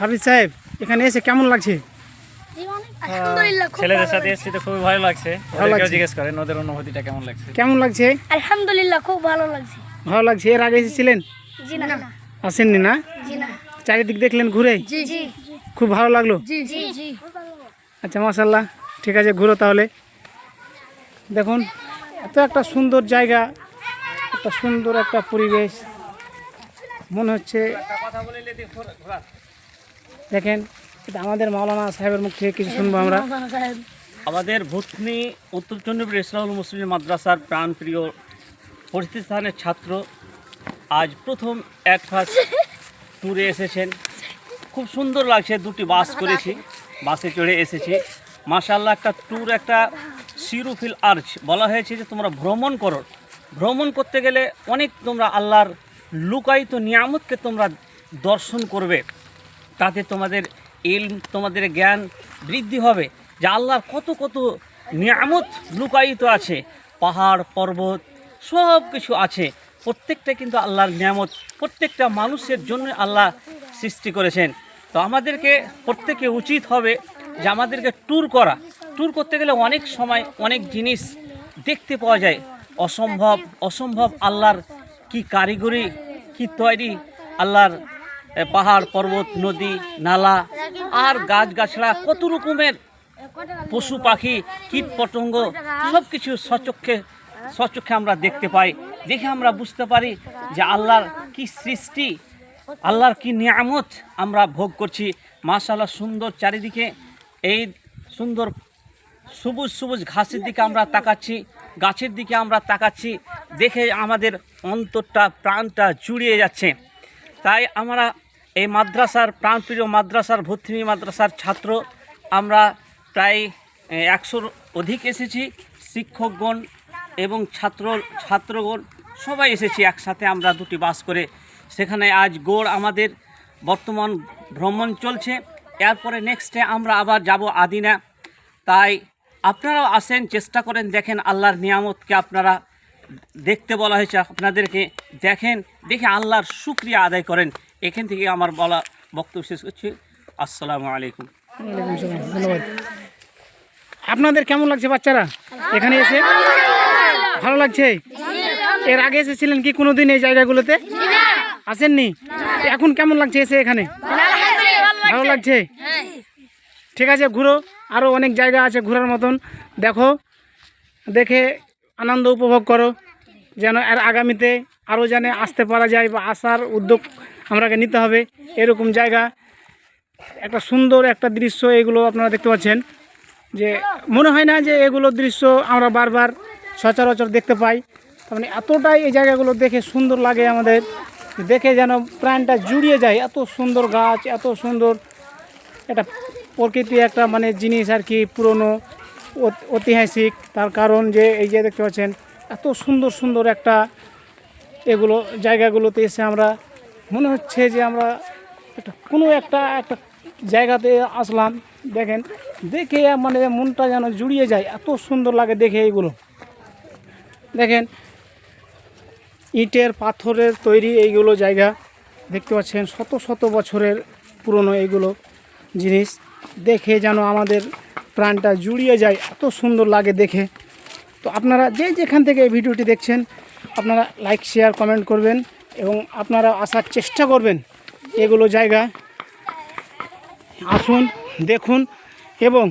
হাফিজ সাহেব এখানে এসে কেমন লাগছে? খুব ছেলেদের ভালো সাথে এসেছি তো খুবই ভালো লাগছে। ওদেরকেও জিজ্ঞেস করেন ওদের অনুভূতিটা কেমন লাগছে? কেমন লাগছে? লাগছে। আলহামদুলিল্লাহ খুব ভালো লাগছে। ভালো লাগছে? এর আগে এসেছিলেন? জি না আসেননি না? জি না। চারিদিক দেখলেন ঘুরে? জি জি। খুব ভালো লাগল? জি জি জি। আচ্ছা মাসাল্লাহ ঠিক আছে ঘুরো তাহলে। দেখুন এত একটা সুন্দর জায়গা একটা সুন্দর একটা পরিবেশ। মনে হচ্ছে দেখেন আমাদের মাওলানা সাহেবের মুখ থেকে কিছু শুনব আমরা। আমাদের ভূতনি উত্তর চন্দ্রপুর ইসলামুল মুসলিম মাদ্রাসার প্রাণপ্রিয় প্রতিষ্ঠানের ছাত্র আজ প্রথম এক ফার্স্ট ট্যুরে এসেছেন। খুব সুন্দর লাগছে দুটি বাস করেছি, বাসে চড়ে এসেছি। মাশাল্লাহ একটা ট্যুর, একটা সিরুফিল আর্চ। বলা হয়েছে যে তোমরা ভ্রমণ করো। ভ্রমণ করতে গেলে অনেক তোমরা আল্লাহর লুকায়িত নিয়ামতকে তোমরা দর্শন করবে। তাতে তোমাদের ইলম, তোমাদের জ্ঞান বৃদ্ধি হবে। যে আল্লাহর কত কত নিয়ামত লুকায়িত আছে। পাহাড়, পর্বত, সব কিছু আছে। প্রত্যেকটা কিন্তু আল্লাহর নিয়ামত, প্রত্যেকটা মানুষের জন্য আল্লাহ সৃষ্টি করেছেন। তো আমাদেরকে প্রত্যেকে উচিত হবে যে আমাদেরকে ট্যুর করা। ট্যুর করতে গেলে অনেক সময়, অনেক জিনিস দেখতে পাওয়া যায়। অসম্ভব অসম্ভব আল্লাহর কি কারিগরি, কি তৈরি, আল্লাহর পাহাড়, পর্বত, নদী, নালা আর গাছগাছড়া, কত রকমের পশু পাখি, কীট পতঙ্গ সব কিছু সচক্ষে সচক্ষে আমরা দেখতে পাই। দেখে আমরা বুঝতে পারি যে আল্লাহর কি সৃষ্টি, আল্লাহর কি নিয়ামত আমরা ভোগ করছি। মাশাল্লাহ সুন্দর চারিদিকে, এই সুন্দর সবুজ সবুজ ঘাসের দিকে আমরা তাকাচ্ছি, গাছের দিকে আমরা তাকাচ্ছি। দেখে আমাদের অন্তরটা, প্রাণটা জুড়িয়ে যাচ্ছে। তাই আমরা এই মাদ্রাসার প্রাণপ্রিয় মাদ্রাসার ভর্তিমি মাদ্রাসার ছাত্র, আমরা প্রায় একশোর অধিক এসেছি, শিক্ষকগণ এবং ছাত্র, ছাত্রগণ, সবাই এসেছি একসাথে আমরা দুটি বাস করে। সেখানে আজ গোড় আমাদের বর্তমান ভ্রমণ চলছে। এরপরে নেক্সটে আমরা আবার যাব আদিনা। তাই আপনারাও আসেন, চেষ্টা করেন, দেখেন আল্লাহর নিয়ামতকে আপনারা দেখতে বলা হয়েছে, আপনাদেরকে দেখেন, দেখে আল্লাহর শুক্রিয়া আদায় করেন। এখান থেকে আমার বলা বক্তব্য শেষ করছি। আসসালামু আলাইকুম। ধন্যবাদ আপনাদের কেমন লাগছে বাচ্চারা? এখানে এসে? ভালো লাগছে? এর আগে এসেছিলেন কি কোনো দিন এই জায়গাগুলোতে? আসেননি? এখন কেমন লাগছে এসে এখানে? ভালো লাগছে? ঠিক আছে, ঘুরো। আরও অনেক জায়গা আছে ঘোরার মতন। দেখো, দেখে আনন্দ উপভোগ করো, যেন এর আগামীতে আরও যেন আসতে পারা যায় বা আসার উদ্যোগ আমরাকে নিতে হবে। এরকম জায়গা, একটা সুন্দর একটা দৃশ্য, এগুলো আপনারা দেখতে পাচ্ছেন। যে মনে হয় না যে এগুলো দৃশ্য আমরা বারবার সচরাচর দেখতে পাই। তার মানে এতটাই এই জায়গাগুলো দেখে সুন্দর লাগে আমাদের দেখে যেন প্রাণটা জুড়িয়ে যায়। এত সুন্দর গাছ, এত সুন্দর একটা প্রকৃতি, একটা মানে জিনিস আর কি পুরনো। ঐতিহাসিক, তার কারণ যে এই যে দেখতে পাচ্ছেন, এত সুন্দর সুন্দর একটা এগুলো, জায়গাগুলোতে এসে আমরা, মনে হচ্ছে যে আমরা একটা কোনো একটা একটা জায়গাতে আসলাম। দেখেন, দেখে মানে মনটা যেন জুড়িয়ে যায়, এত সুন্দর লাগে দেখে এইগুলো। দেখেন, ইটের পাথরের তৈরি এইগুলো জায়গা, দেখতে পাচ্ছেন শত শত বছরের পুরনো এইগুলো জিনিস। দেখে যেন আমাদের প্রাণটা জুড়িয়ে যায়, এত সুন্দর লাগে দেখে। তো আপনারা যে যেখান থেকে এই ভিডিওটি দেখছেন, আপনারা লাইক শেয়ার কমেন্ট করবেন এবং আপনারা আসার চেষ্টা করবেন এগুলো জায়গা। আসুন, দেখুন এবং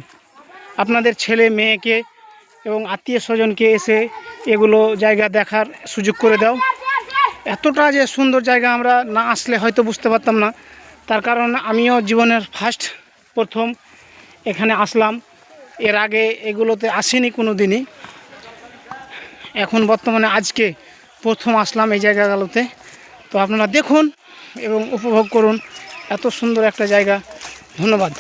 আপনাদের ছেলে, মেয়েকে এবং আত্মীয় স্বজনকে এসে এগুলো জায়গা দেখার সুযোগ করে দাও। এতটা যে সুন্দর জায়গা আমরা না আসলে হয়তো বুঝতে পারতাম না। তার কারণ আমিও জীবনের ফার্স্ট প্রথম এখানে আসলাম। এর আগে এগুলোতে আসেনি কোনো দিনই এখন বর্তমানে আজকে প্রথম আসলাম এই জায়গাগুলোতে। তো আপনারা দেখুন এবং উপভোগ করুন। এত সুন্দর একটা জায়গা। ধন্যবাদ।